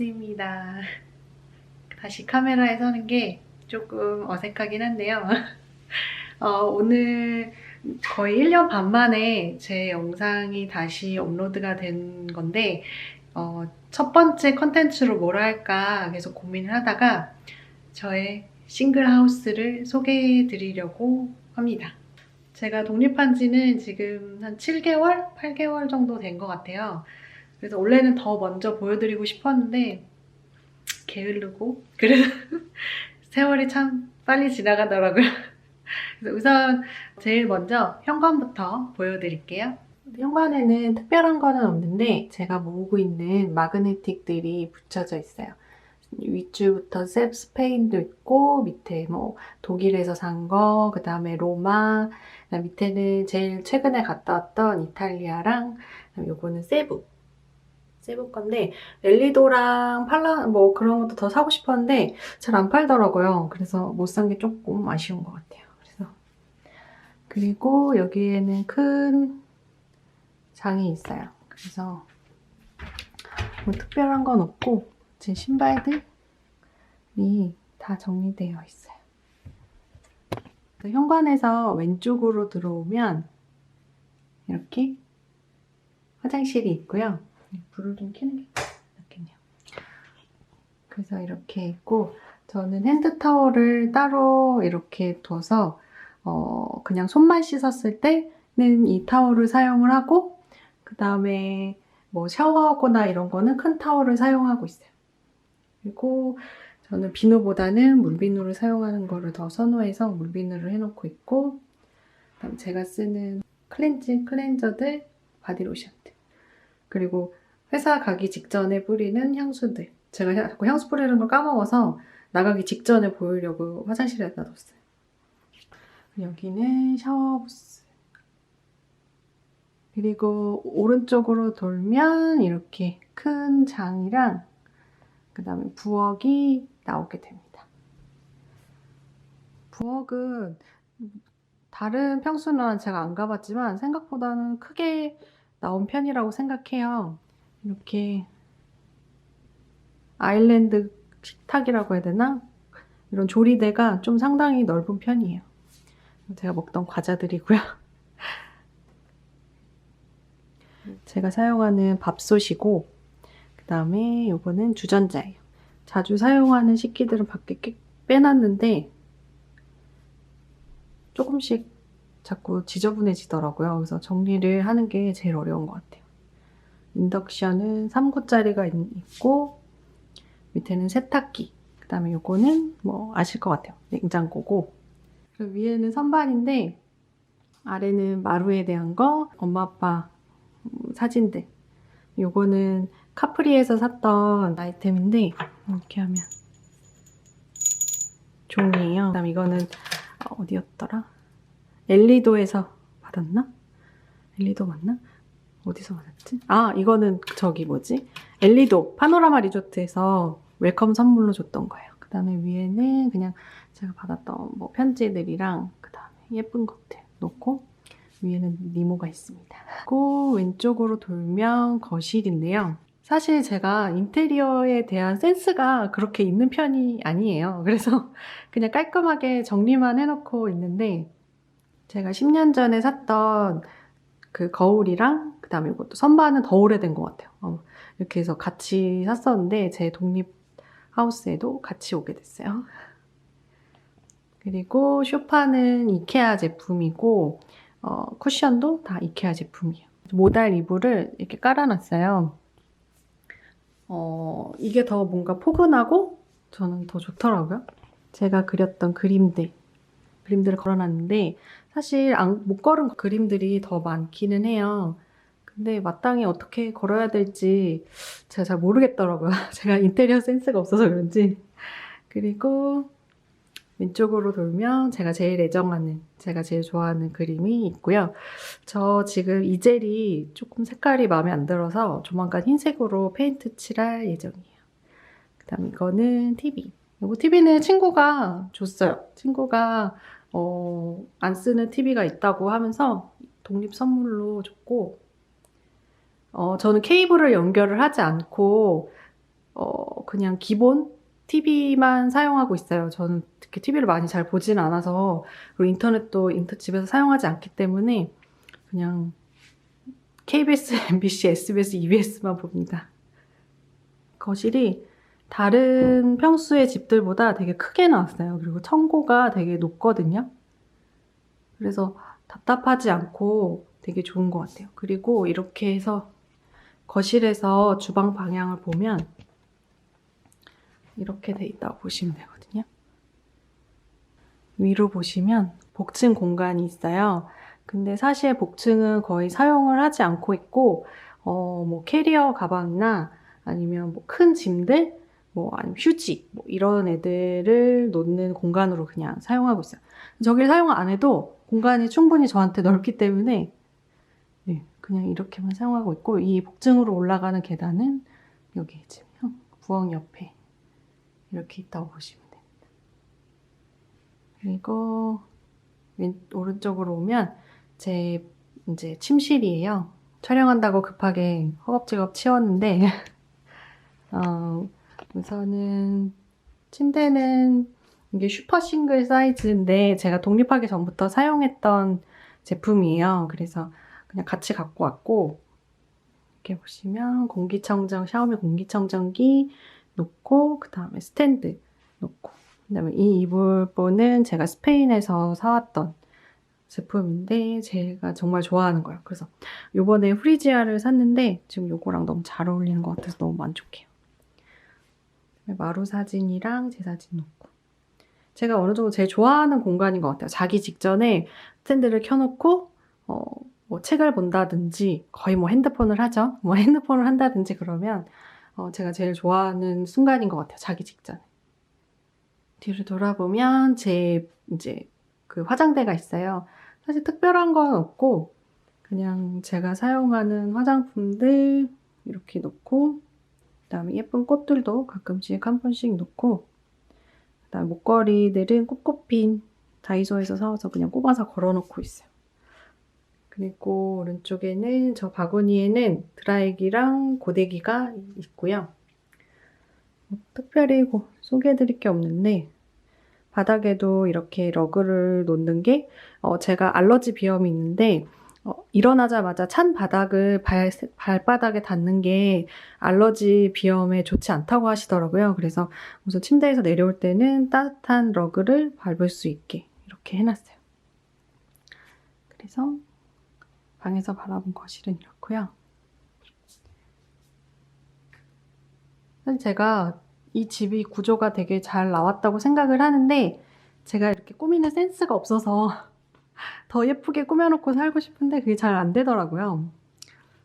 엔스입니다. 다시 카메라에 서는 게 조금 어색하긴 한데요. 어, 오늘 거의 1년 반 만에 제 영상이 다시 업로드가 된 건데, 어, 첫 번째 컨텐츠로 뭘 할까 계속 고민을 하다가 저의 싱글 하우스를 소개해 드리려고 합니다. 제가 독립한 지는 지금 한 7개월, 8개월 정도 된 것 같아요. 그래서 원래는 더 먼저 보여드리고 싶었는데 게으르고 그래서 세월이 참 빨리 지나가더라고요. 그래서 우선 제일 먼저 현관부터 보여드릴게요. 현관에는 특별한 거는 없는데 제가 모으고 있는 마그네틱들이 붙여져 있어요. 윗줄부터 셉 스페인도 있고 밑에 뭐 독일에서 산 거, 그 다음에 로마, 그다음 밑에는 제일 최근에 갔다 왔던 이탈리아랑 요거는 세부. 세부 건데 엘리도랑 팔라 뭐 그런 것도 더 사고 싶었는데 잘 안 팔더라고요. 그래서 못 산 게 조금 아쉬운 것 같아요. 그래서 그리고 여기에는 큰 장이 있어요. 그래서 뭐 특별한 건 없고 제 신발들이 다 정리되어 있어요. 현관에서 왼쪽으로 들어오면 이렇게 화장실이 있고요. 불을 좀 켜는 게 낫겠네요. 그래서 이렇게 있고 저는 핸드타월을 따로 이렇게 둬서 어, 그냥 손만 씻었을 때는 이 타월을 사용을 하고 그 다음에 뭐 샤워하거나 이런 거는 큰 타월을 사용하고 있어요. 그리고 저는 비누보다는 물비누를 사용하는 거를 더 선호해서 물비누를 해놓고 있고 그다음 제가 쓰는 클렌징 클렌저들 바디로션들 그리고 회사 가기 직전에 뿌리는 향수들 제가 자꾸 향수 뿌리는 걸 까먹어서 나가기 직전에 보이려고 화장실에다 뒀어요 여기는 샤워부스 그리고 오른쪽으로 돌면 이렇게 큰 장이랑 그 다음에 부엌이 나오게 됩니다. 부엌은 다른 평수는 제가 안 가봤지만 생각보다는 크게 나온 편이라고 생각해요. 이렇게 아일랜드 식탁이라고 해야 되나? 이런 조리대가 좀 상당히 넓은 편이에요. 제가 먹던 과자들이고요. 제가 사용하는 밥솥이고 그 다음에 이거는 주전자예요. 자주 사용하는 식기들은 밖에 깨- 빼놨는데 조금씩 자꾸 지저분해지더라고요. 그래서 정리를 하는 게 제일 어려운 것 같아요. 인덕션은 3구짜리가 있고 밑에는 세탁기 그 다음에 이거는 뭐 아실 것 같아요. 냉장고고 그 위에는 선반인데 아래는 마루에 대한 거 엄마 아빠 음, 사진들 요거는 카프리에서 샀던 아이템인데 이렇게 하면 종이에요. 그 다음 이거는 어디였더라? 엘리도에서 받았나? 엘리도 맞나? 어디서 받았지? 아 이거는 저기 뭐지? 엘리도 파노라마 리조트에서 웰컴 선물로 줬던 거예요. 그 다음에 위에는 그냥 제가 받았던 뭐 편지들이랑 그 다음에 예쁜 것들 놓고 위에는 니모가 있습니다. 그리고 왼쪽으로 돌면 거실인데요. 사실 제가 인테리어에 대한 센스가 그렇게 있는 편이 아니에요. 그래서 그냥 깔끔하게 정리만 해놓고 있는데 제가 10년 전에 샀던 그 거울이랑 그 다음에 이것도 선반은 더 오래된 것 같아요. 어, 이렇게 해서 같이 샀었는데 제 독립 하우스에도 같이 오게 됐어요. 그리고 쇼파는 이케아 제품이고 어, 쿠션도 다 이케아 제품이에요. 모달 이불을 이렇게 깔아놨어요. 어, 이게 더 뭔가 포근하고 저는 더 좋더라고요. 제가 그렸던 그림들, 그림들을 걸어놨는데 사실 안, 못 걸은 그림들이 더 많기는 해요. 근데 마땅히 어떻게 걸어야 될지 제가 잘 모르겠더라고요. 제가 인테리어 센스가 없어서 그런지. 그리고 왼쪽으로 돌면 제가 제일 애정하는, 제가 제일 좋아하는 그림이 있고요. 저 지금 이 젤이 조금 색깔이 마음에 안 들어서 조만간 흰색으로 페인트 칠할 예정이에요. 그 다음 이거는 TV. 이거 TV는 친구가 줬어요. 친구가 어, 안 쓰는 TV가 있다고 하면서 독립 선물로 줬고 어, 저는 케이블을 연결을 하지 않고 어, 그냥 기본 TV만 사용하고 있어요. 저는 특히 TV를 많이 잘 보지는 않아서 그리고 인터넷도 인터 집에서 사용하지 않기 때문에 그냥 KBS, MBC, SBS, EBS만 봅니다. 거실이 다른 평수의 집들보다 되게 크게 나왔어요. 그리고 청고가 되게 높거든요. 그래서 답답하지 않고 되게 좋은 것 같아요. 그리고 이렇게 해서 거실에서 주방 방향을 보면 이렇게 돼 있다고 보시면 되거든요. 위로 보시면 복층 공간이 있어요. 근데 사실 복층은 거의 사용을 하지 않고 있고, 어, 뭐 캐리어 가방이나 아니면 뭐 큰 짐들, 뭐 아니면 휴지, 뭐 이런 애들을 놓는 공간으로 그냥 사용하고 있어요. 저길 사용 안 해도 공간이 충분히 저한테 넓기 때문에 네, 그냥 이렇게만 사용하고 있고 이 복층으로 올라가는 계단은 여기 지금 부엌 옆에 이렇게 있다고 보시면 됩니다. 그리고 왼, 오른쪽으로 오면 제 이제 침실이에요. 촬영한다고 급하게 허겁지겁 치웠는데 어, 우선은 침대는 이게 슈퍼 싱글 사이즈인데 제가 독립하기 전부터 사용했던 제품이에요. 그래서 그냥 같이 갖고 왔고 이렇게 보시면 공기청정 샤오미 공기청정기 놓고 그 다음에 스탠드 놓고 그 다음에 이 이불보는 제가 스페인에서 사왔던 제품인데 제가 정말 좋아하는 거예요. 그래서 요번에 프리지아를 샀는데 지금 요거랑 너무 잘 어울리는 것 같아서 너무 만족해요. 마루 사진이랑 제 사진 놓고 제가 어느 정도 제일 좋아하는 공간인 것 같아요. 자기 직전에 스탠드를 켜놓고 어, 뭐 책을 본다든지 거의 뭐 핸드폰을 하죠. 뭐 핸드폰을 한다든지 그러면 어, 제가 제일 좋아하는 순간인 것 같아요. 자기 직전에. 뒤를 돌아보면 제 이제 그 화장대가 있어요. 사실 특별한 건 없고 그냥 제가 사용하는 화장품들 이렇게 놓고 그 다음에 예쁜 꽃들도 가끔씩 한 번씩 놓고 그다음 목걸이들은 꼽꼽핀 다이소에서 사와서 그냥 꼽아서 걸어놓고 있어요. 그리고 오른쪽에는 저 바구니에는 드라이기랑 고데기가 있고요. 뭐 특별히 고- 소개해드릴 게 없는데 바닥에도 이렇게 러그를 놓는 게 어, 제가 알러지 비염이 있는데 어, 일어나자마자 찬 바닥을 발, 발바닥에 닿는 게 알러지 비염에 좋지 않다고 하시더라고요. 그래서 우선 침대에서 내려올 때는 따뜻한 러그를 밟을 수 있게 이렇게 해놨어요. 그래서 방에서 바라본 거실은 이렇고요. 사실 제가 이 집이 구조가 되게 잘 나왔다고 생각을 하는데 제가 이렇게 꾸미는 센스가 없어서 더 예쁘게 꾸며놓고 살고 싶은데 그게 잘 안 되더라고요.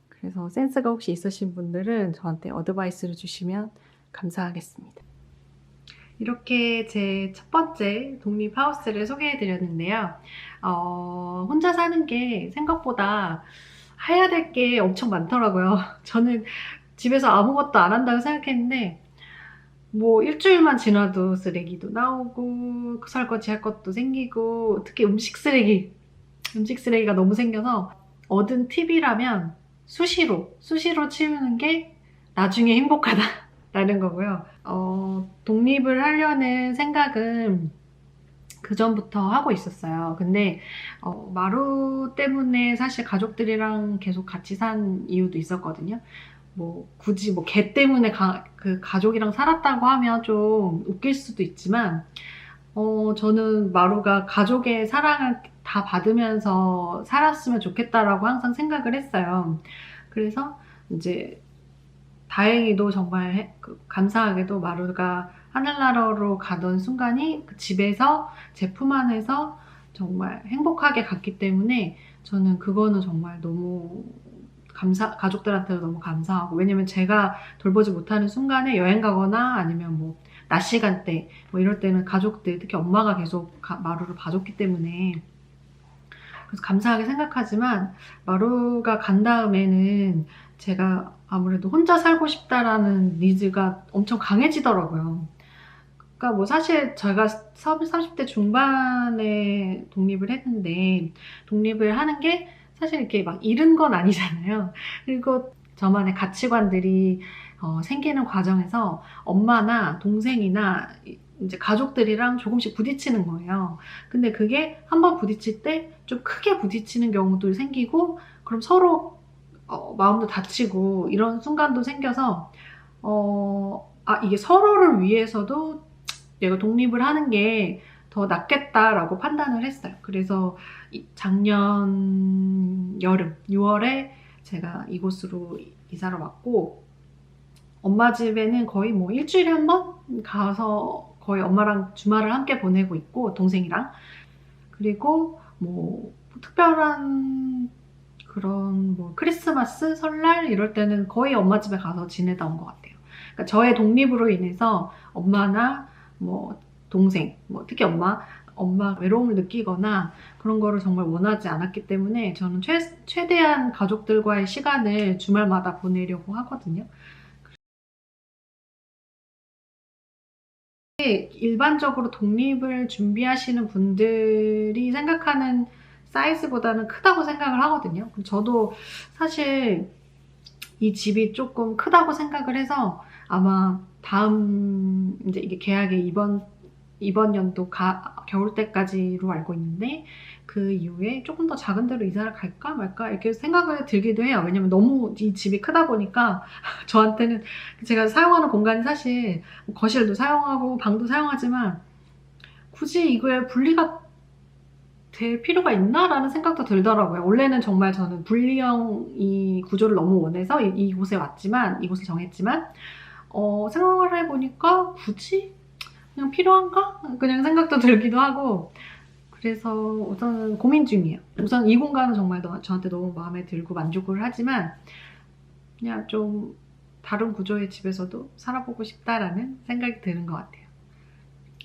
그래서 센스가 혹시 있으신 분들은 저한테 어드바이스를 주시면 감사하겠습니다. 이렇게 제 첫 번째 독립 하우스를 소개해 드렸는데요. 어, 혼자 사는 게 생각보다 해야 될 게 엄청 많더라고요. 저는 집에서 아무것도 안 한다고 생각했는데, 뭐 일주일만 지나도 쓰레기도 나오고, 설거지 할 것도 생기고, 특히 음식 쓰레기, 음식 쓰레기가 너무 생겨서 얻은 팁이라면 수시로, 수시로 치우는 게 나중에 행복하다라는 거고요. 어, 독립을 하려는 생각은 그 전부터 하고 있었어요. 근데 어, 마루 때문에 사실 가족들이랑 계속 같이 산 이유도 있었거든요. 뭐 굳이 뭐개 때문에 가, 그 가족이랑 살았다고 하면 좀 웃길 수도 있지만 어, 저는 마루가 가족의 사랑을 다 받으면서 살았으면 좋겠다라고 항상 생각을 했어요. 그래서 이제 다행히도 정말 해- 그 감사하게도 마루가 하늘나라로 가던 순간이 그 집에서 제 품 안에서 정말 행복하게 갔기 때문에 저는 그거는 정말 너무 감사, 가족들한테도 너무 감사하고, 왜냐면 제가 돌보지 못하는 순간에 여행 가거나 아니면 뭐, 낮 시간대, 뭐 이럴 때는 가족들, 특히 엄마가 계속 가- 마루를 봐줬기 때문에, 그래서 감사하게 생각하지만, 마루가 간 다음에는 제가 아무래도 혼자 살고 싶다라는 니즈가 엄청 강해지더라고요. 그러니까 뭐 사실 제가 30대 중반에 독립을 했는데 독립을 하는 게 사실 이렇게 막 잃은 건 아니잖아요. 그리고 저만의 가치관들이 어, 생기는 과정에서 엄마나 동생이나 이- 이제 가족들이랑 조금씩 부딪히는 거예요. 근데 그게 한번 부딪힐 때 좀 크게 부딪히는 경우도 생기고 그럼 서로 어, 마음도 다치고 이런 순간도 생겨서 어, 아 이게 서로를 위해서도 내가 독립을 하는 게 더 낫겠다라고 판단을 했어요. 그래서 이- 작년 여름 6월에 제가 이곳으로 이사를 왔고 엄마 집에는 거의 뭐 일주일에 한 번 가서 거의 엄마랑 주말을 함께 보내고 있고 동생이랑 그리고 뭐 특별한 그런 뭐 크리스마스, 설날 이럴 때는 거의 엄마 집에 가서 지내다 온 것 같아요. 그러니까 저의 독립으로 인해서 엄마나 뭐 동생, 뭐 특히 엄마, 엄마 외로움을 느끼거나 그런 거를 정말 원하지 않았기 때문에 저는 최, 최대한 가족들과의 시간을 주말마다 보내려고 하거든요. 일반적으로 독립을 준비하시는 분들이 생각하는 사이즈보다는 크다고 생각을 하거든요. 저도 사실 이 집이 조금 크다고 생각을 해서 아마 다음 이제 이게 계약이 이번 이번 연도 가, 겨울 때까지로 알고 있는데 그 이후에 조금 더 작은 데로 이사를 갈까 말까 이렇게 생각을 들기도 해요. 왜냐면 너무 이 집이 크다 보니까 저한테는 제가 사용하는 공간이 사실 거실도 사용하고 방도 사용하지만 굳이 이거에 분리가 될 필요가 있나라는 생각도 들더라고요. 원래는 정말 저는 분리형 이 구조를 너무 원해서 이, 이곳에 왔지만 이곳을 정했지만 어, 생각을 해보니까 굳이 그냥 필요한가? 그냥 생각도 들기도 하고 그래서 우선 고민 중이에요. 우선 이 공간은 정말 너- 저한테 너무 마음에 들고 만족을 하지만 그냥 좀 다른 구조의 집에서도 살아보고 싶다라는 생각이 드는 것 같아요.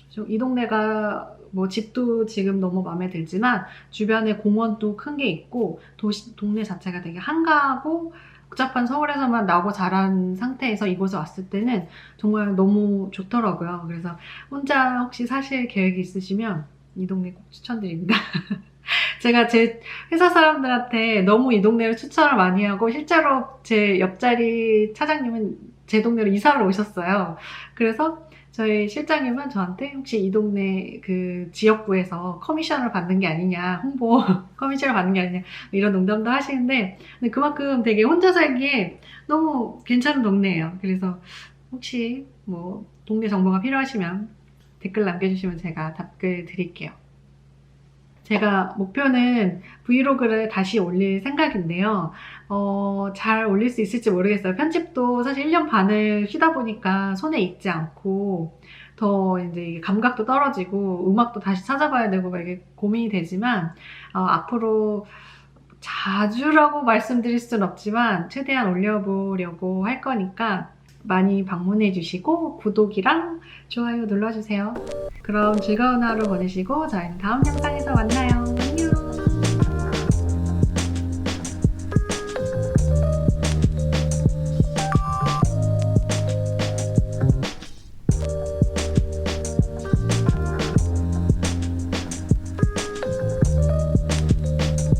좀 이 동네가 뭐 집도 지금 너무 마음에 들지만 주변에 공원도 큰 게 있고 도시 동네 자체가 되게 한가하고 복잡한 서울에서만 나고 자란 상태에서 이곳에 왔을 때는 정말 너무 좋더라고요. 그래서 혼자 혹시 사실 계획이 있으시면 이 동네 꼭 추천드립니다. 제가 제 회사 사람들한테 너무 이 동네를 추천을 많이 하고 실제로 제 옆자리 차장님은 제 동네로 이사를 오셨어요. 그래서 저희 실장님은 저한테 혹시 이 동네 그 지역구에서 커미션을 받는 게 아니냐, 홍보 커미션을 받는 게 아니냐, 이런 농담도 하시는데, 근데 그만큼 되게 혼자 살기에 너무 괜찮은 동네예요. 그래서 혹시 뭐 동네 정보가 필요하시면 댓글 남겨주시면 제가 답글 드릴게요. 제가 목표는 브이로그를 다시 올릴 생각인데요. 어, 잘 올릴 수 있을지 모르겠어요. 편집도 사실 1년 반을 쉬다 보니까 손에 익지 않고 더 이제 감각도 떨어지고 음악도 다시 찾아봐야 되고 막 이게 고민이 되지만 어, 앞으로 자주라고 말씀드릴 수는 없지만 최대한 올려보려고 할 거니까 많이 방문해 주시고 구독이랑 좋아요 눌러주세요. 그럼 즐거운 하루 보내시고 저희는 다음 영상에서 만나요.